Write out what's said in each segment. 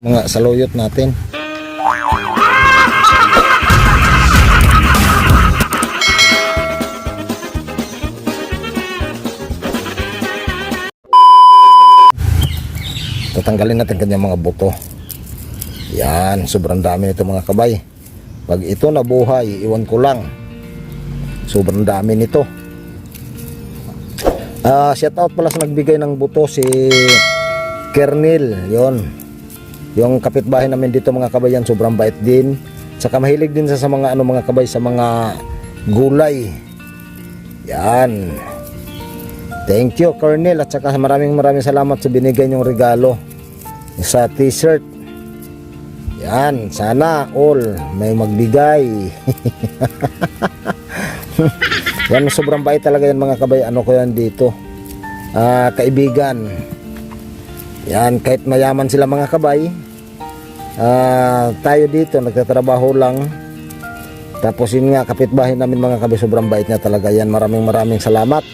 mga saluyot natin. Tatanggalin natin kanyang mga buto. Yan, sobrang dami nito mga kabay. Pag ito nabuhay, iwan ko lang. Sobrang dami nito. Ah, shout out pala sa nagbigay ng buto si Kernel, 'yon. Yung kapitbahay namin dito mga kabayan, sobrang bait din. Saka mahilig din sa, sa mga ano mga kabay sa mga gulay. Yan. Thank you, Kernel. At saka maraming maraming salamat sa binigay niyong regalo sa t-shirt. Yan, sana all may magbigay. yan, sobrang bait talaga yan mga kabay. Ano ko yan dito? Ah, kaibigan. Yan, kahit mayaman sila mga kabay, ah, tayo dito nagtatrabaho lang. Tapos yun nga, kapitbahay namin mga kabay, sobrang bait niya talaga yan. Maraming maraming salamat.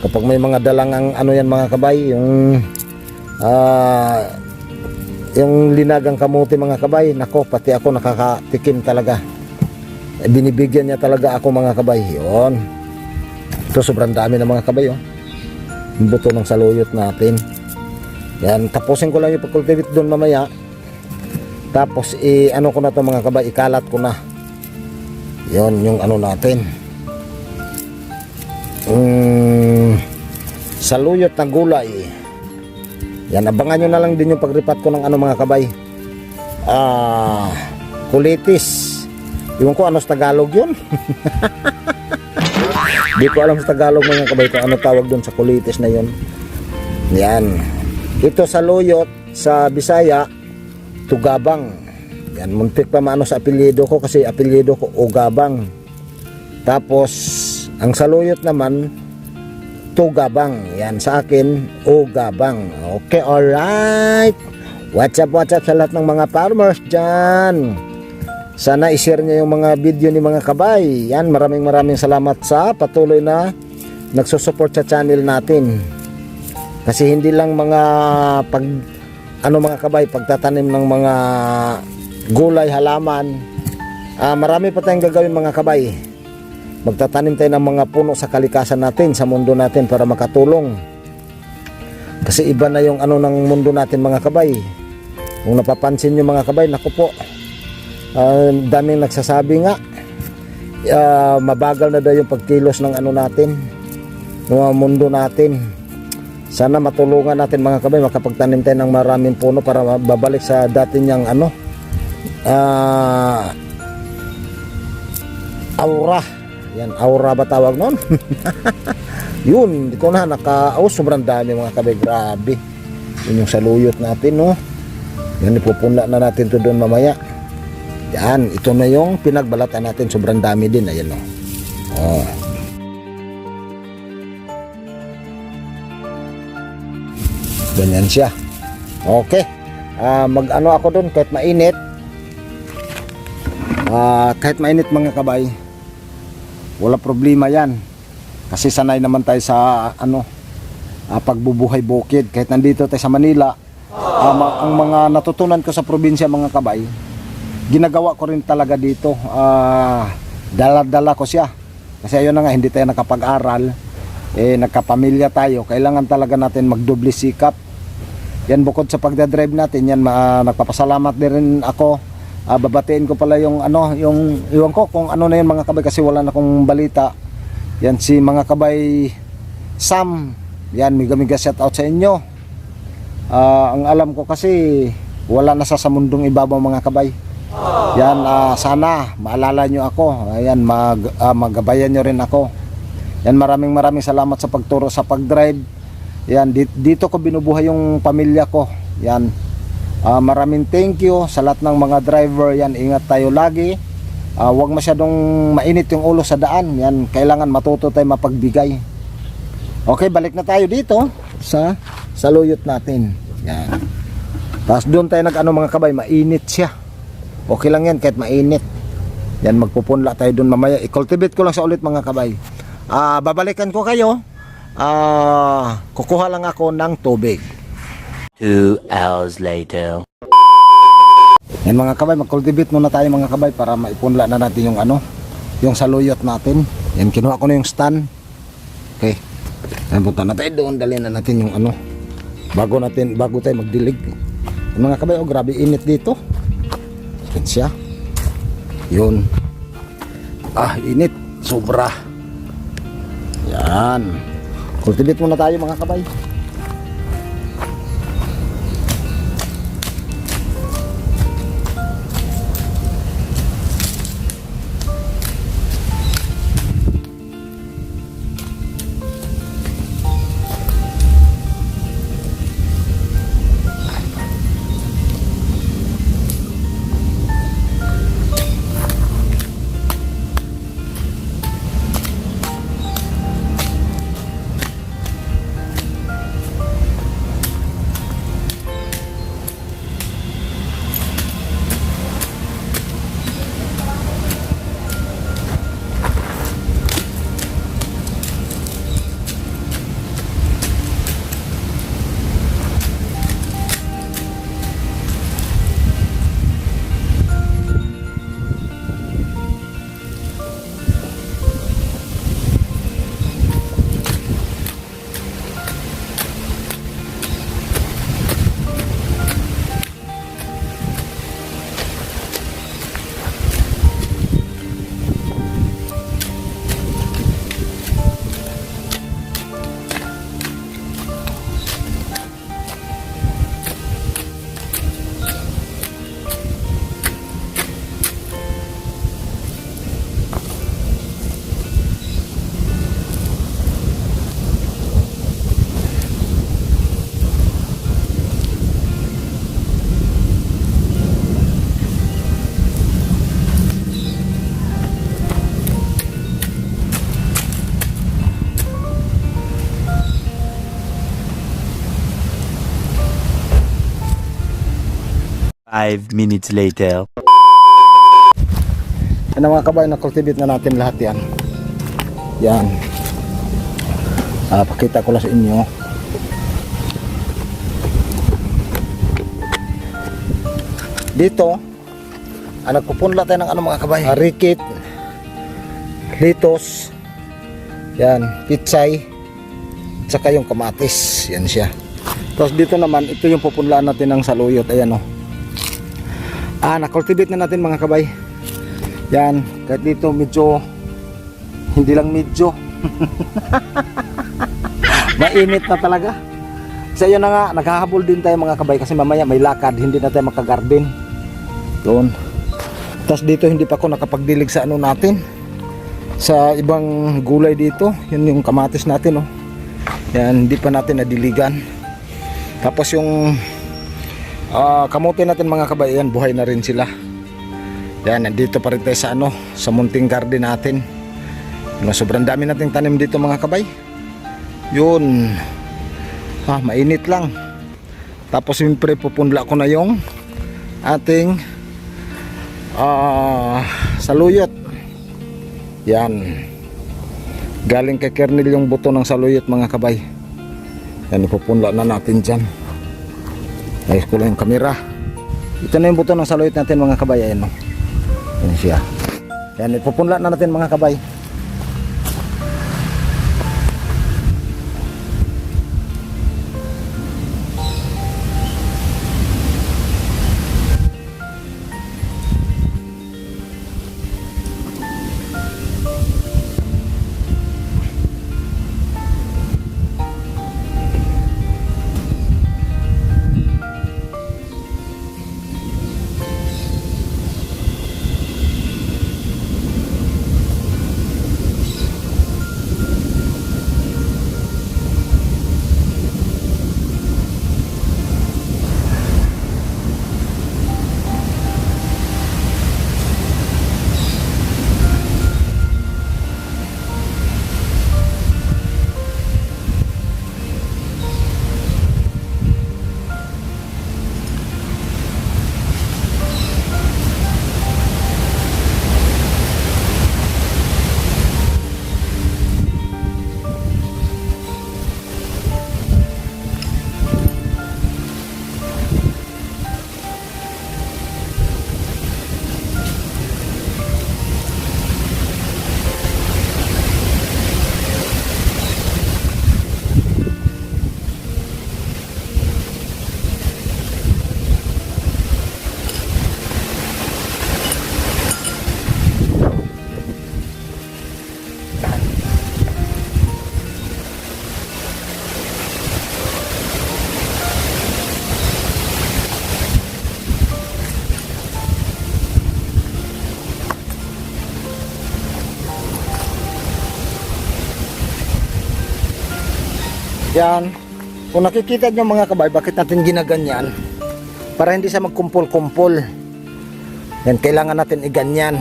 Kapag may mga dalang ang ano yan mga kabay, yung ah, yung linagang kamuti mga kabay, nako, pati ako nakakatikim talaga. Eh, binibigyan niya talaga ako mga kabay. Yun. Ito sobrang dami ng mga kabay, oh. Buto ng saluyot natin. Yan, tapusin ko lang yung pag-cultivate doon mamaya. Tapos, i ano ko na to mga kabay, ikalat ko na. Yon yung ano natin. Mm, saluyot na gulay. Yan, abangan nyo na lang din yung pagripat ko ng ano mga kabay. Ah, kulitis. Iwan ko ano sa Tagalog yun. Di ko alam sa Tagalog mga kabay kung ano tawag doon sa kulitis na yun. Yan. Ito sa Loyot, sa Bisaya, Tugabang. Yan, muntik pa maano sa apelyido ko kasi apelyido ko Ugabang. Tapos, ang saluyot naman, Tugabang. Yan, sa akin, Ugabang. Okay, alright. What's up, what's up sa lahat ng mga farmers dyan. Sana i-share niyo yung mga video ni mga kabay. Yan, maraming maraming salamat sa patuloy na nagsusupport sa channel natin. Kasi hindi lang mga pag ano mga kabay, pagtatanim ng mga gulay, halaman. Ah, marami pa tayong gagawin mga kabay. Magtatanim tayo ng mga puno sa kalikasan natin, sa mundo natin para makatulong. Kasi iba na yung ano ng mundo natin mga kabay. Kung napapansin nyo mga kabay, naku po, ah, daming nagsasabi nga, ah, mabagal na daw yung pagkilos ng ano natin, ng mundo natin. Sana matulungan natin mga kabay makapagtanim tayo ng maraming puno para babalik sa dati niyang ano ah aura. Yan, aura ba tawag noon? Yun, hindi ko na naka oh, sobrang dami mga kabay, grabe. Yun yung saluyot natin, no. Yan, ipupunla na natin to doon mamaya. Yan, ito na yung pinagbalatan natin, sobrang dami din, ayan, no. Oh. Ganyan siya. Okay. Ah, mag-ano ako doon kahit mainit. Ah, kahit mainit mga kabay. Wala problema 'yan. Kasi sanay naman tayo sa ano ah, pagbubuhay bukid kahit nandito tayo sa Manila. ma- ang mga natutunan ko sa probinsya mga kabay, ginagawa ko rin talaga dito. Ah, dala-dala ko siya. Kasi ayun na nga hindi tayo nakapag-aral. Eh nagkapamilya tayo. Kailangan talaga natin magdoble sikap yan bukod sa pagdadrive natin, yan ma- nagpapasalamat din rin ako. Ah, babatiin ko pala yung ano, yung iwan ko kung ano na yun mga kabay kasi wala na akong balita. Yan si mga kabay Sam. Yan, miga miga shout out sa inyo. Ah, ang alam ko kasi wala na sa mundong ibabaw mga kabay. Yan, ah, sana maalala nyo ako. Ayan, mag, ah, magabayan nyo rin ako. Yan, maraming maraming salamat sa pagturo sa pagdrive. Yan, di- dito ko binubuhay yung pamilya ko. Yan. Ah, maraming thank you sa lahat ng mga driver. Yan, ingat tayo lagi. Ah, huwag masyadong mainit yung ulo sa daan. Yan, kailangan matuto tayo mapagbigay. Okay, balik na tayo dito sa saluyot natin. Yan. Tapos doon tayo nag ano mga kabay, mainit siya. Okay lang yan kahit mainit. Yan, magpupunla tayo doon mamaya. I-cultivate ko lang sa ulit mga kabay. Ah, babalikan ko kayo. Ah, kukuha lang ako ng tubig. Two hours later. Yan mga kabay, mag-cultivate muna tayo mga kabay para maipunla na natin yung ano, yung saluyot natin. Yan, kinuha ko na yung stand. Okay. Yan, punta na tayo doon, dali na natin yung ano, bago natin, bago tayo magdilig. Yan, mga kabay, oh, grabe init dito. Yan siya. Yun. Ah, init. Sobra. Yan. Cultivate muna tayo mga kabay. Five minutes later. Ano mga kabay, na-cultivate na natin lahat yan. Yan. Ah, pakita ko lang sa inyo. Dito, ah, nagpupunla tayo ng ano mga kabay? Ah, rikit, litos, yan, pitsay, tsaka yung kamatis. Yan siya. Tapos dito naman, ito yung pupunlaan natin ng saluyot. Ayan o. Ah, na-cultivate na natin mga kabay. Yan, kahit dito medyo hindi lang medyo mainit na talaga. Sa iyo na nga, naghahabol din tayo mga kabay kasi mamaya may lakad, hindi na tayo makagarden. Doon. Tapos dito hindi pa ako nakapagdilig sa ano natin. Sa ibang gulay dito, yun yung kamatis natin oh. Yan, hindi pa natin nadiligan. Tapos yung ah, kamote natin mga kabay, yan, buhay na rin sila. Yan, nandito pa rin tayo sa ano, sa munting garden natin. Ano, sobrang dami nating tanim dito mga kabay. Yun. Ah, mainit lang. Tapos siyempre pupunla ko na yung ating ah, saluyot. Yan. Galing kay Kernel yung buto ng saluyot mga kabay. Yan, ipupunla na natin dyan. Ayos ko lang yung kamera. Ito na yung buto ng saluyot natin mga kabay. Ayan, no? Yan siya. Yan, ipupunla na natin mga kabay. Yan. Kung nakikita nyo mga kabay, bakit natin ginaganyan? Para hindi siya magkumpol-kumpol. Yan, kailangan natin iganyan.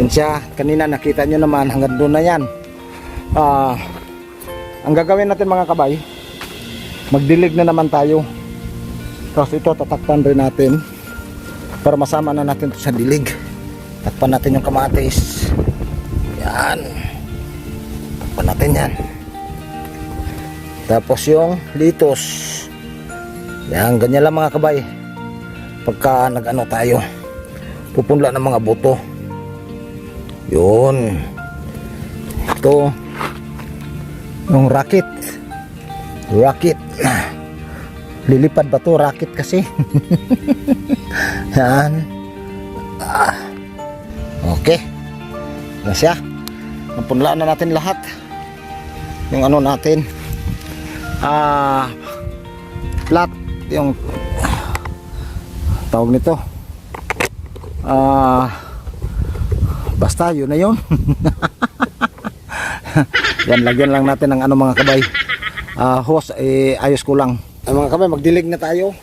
Yan siya. Kanina nakita nyo naman, hanggang doon na yan. Ah, ang gagawin natin mga kabay, magdilig na naman tayo. Tapos ito, tatakpan rin natin para masama na natin sa dilig. Takpan natin yung kamatis. Yan. Takpan natin yan. Tapos yung litos. Yan, ganyan lang mga kabay. Pagka nag-ano tayo, pupunla ng mga buto. Yun. Ito. Yung racket. Racket. Lilipad ba to? Racket kasi. Yan. Ah. Okay. Yan siya. Napunlaan na natin lahat. Yung ano natin. Ah. Flat. Yung tawag nito. Ah. basta yun na yun. Yan, lagyan lang natin ng ano mga kabay. Ah, hose, eh, ayos ko lang. Ay, mga kabay, magdilig na tayo.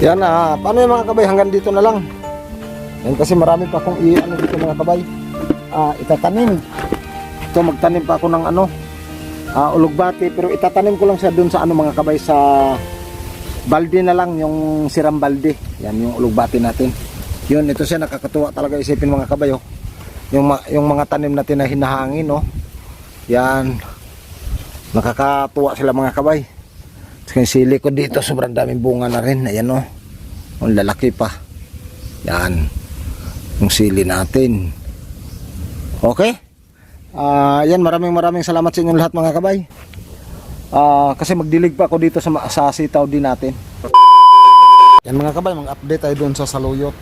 Yan ah, paano yung mga kabay hanggang dito na lang. Yan kasi marami pa akong i-ano dito mga kabay. Ah, itatanim. Ito magtanim pa ako ng ano, ah, ulugbati pero itatanim ko lang siya dun sa ano mga kabay sa balde na lang yung siram balde. Yan yung ulugbati natin. Yun, ito siya nakakatuwa talaga isipin mga kabay oh. Yung, yung mga tanim natin na hinahangin oh. Yan. Nakakatuwa sila mga kabay. Yung sili ko dito, sobrang daming bunga na rin. Ayan o. Ang lalaki pa. Yan. Yung sili natin. Okay? Ah, yan, maraming maraming salamat sa inyong lahat mga kabay. Ah, kasi magdilig pa ako dito sa, sa sitaw din natin. Yan mga kabay, mga update tayo doon sa saluyot.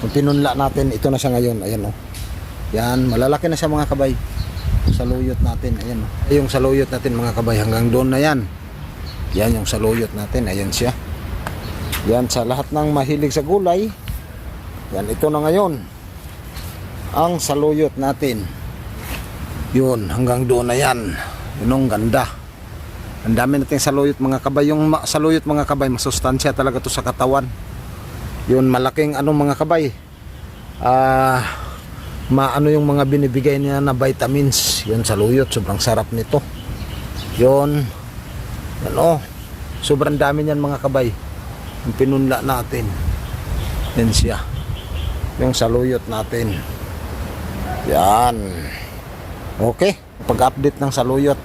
Kung pinunla natin, ito na siya ngayon. Ayan o. Yan, malalaki na siya mga kabay. Saluyot natin, ayan o. Yung saluyot natin mga kabay, hanggang doon na yan. Yan yung saluyot natin, ayan siya. Yan sa lahat ng mahilig sa gulay. Yan, ito na ngayon. Ang saluyot natin. Yun, hanggang doon na yan. Yun ganda. Ang dami nating saluyot mga kabay. Yung ma- saluyot mga kabay, masustansya talaga to sa katawan. Yun, malaking ano mga kabay. Ah, maano yung mga binibigay niya na vitamins. Yun, saluyot. Sobrang sarap nito. Yun. Yan oh. Sobrang dami niyan mga kabay. Yung pinunla natin. Yan siya. Yung saluyot natin. Yan. Okay. Pag-update ng saluyot.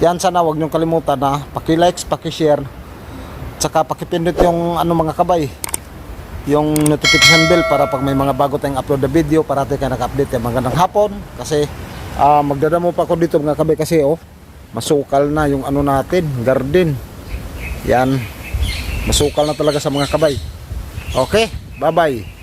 Yan sana wag niyong kalimutan na paki-likes, paki-share. Tsaka paki-pindot yung ano mga kabay. Yung notification bell para pag may mga bago tayong upload na video para tayo kayo naka-update magandang hapon. Kasi ah, magdadamo pa ako dito mga kabay kasi oh masukal na yung ano natin, garden. Yan. Masukal na talaga sa mga kabay. Okay, bye-bye.